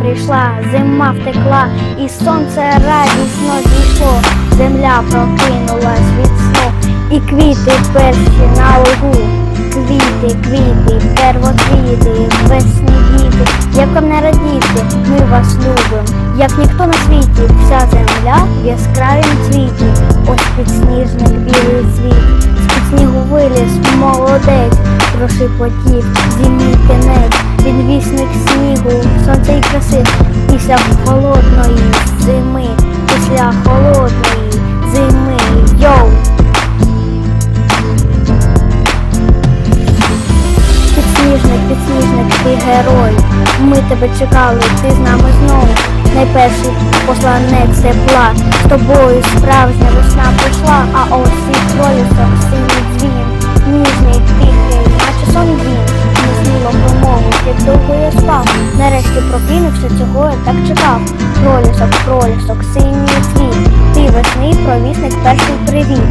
прийшла, зима втекла, і сонце радісно зійшло. Земля прокинулась від сну, і квіти перші на лугу. Квіти, квіти, первоцвіти, весні діти, як вам не радіти, ми вас любим, як ніхто на світі, вся земля в яскравім цвіті, ось підсніжник білий цвіт, з-під снігу виліз молодець, прошепотів зимній кінець, він вісник снігу, сонця і краси, після холодної зими, після холодної зими, йоу! Підсніжник, підсніжник, ти герой. Ми тебе чекали, ти з нами знову. Найперший посланець тепла. З тобою справжня весна прийшла, а ось і пролісок, синій дзвін. Сон він. Не сміло промову, як довго я спав. Нарешті прокинувся, цього я так чекав. Пролісок, пролісок, синій цвіт. Ти весни, провісник, перший привіт.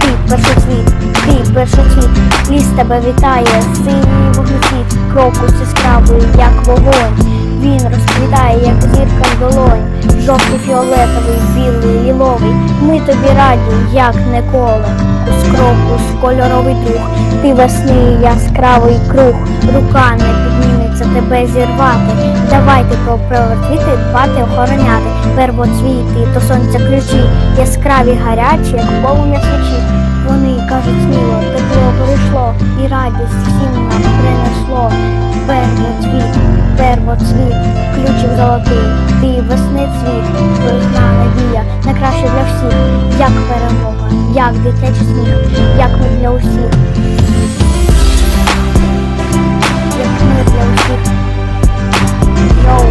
Ти першоцвіт, ти першоцвіт. Ліс тебе вітає, синій вогнецвіт, крокус яскравий, як вогонь. Він розквітає, як зірка в долонь, жовтий фіолетовий, білий, ліловий. Ми тобі раді, як ніколи. Кус крокус, кольоровий дух, ти весни, яскравий круг, рука не підніметься тебе зірвати. Давайте про превратити, дбати, охороняти. Первоцвіти, то сонця ключі, яскраві, гарячі, як полум'я свічі. Вони кажуть сміло, тепло прийшло, і радість всім нам принесло. Первоцвіт, первоцвіт, ключик золотий, ти весни цвіт, весна надія, найкраще для всіх, як як дитячий сміх, як ми для усіх. Як ми для усіх. Йоу.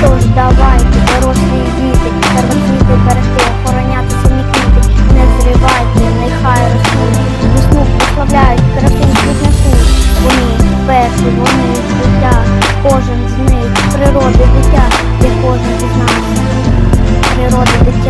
Тож давайте, дорослі діти, первоцвіти берегти, охороняти самі квіти, не зривайте, нехай ростуть, весну прославляють, красиві квітнесу. Вони перші, вони життя, кожен з них, природи дитя, де кожен зізнає. bonito.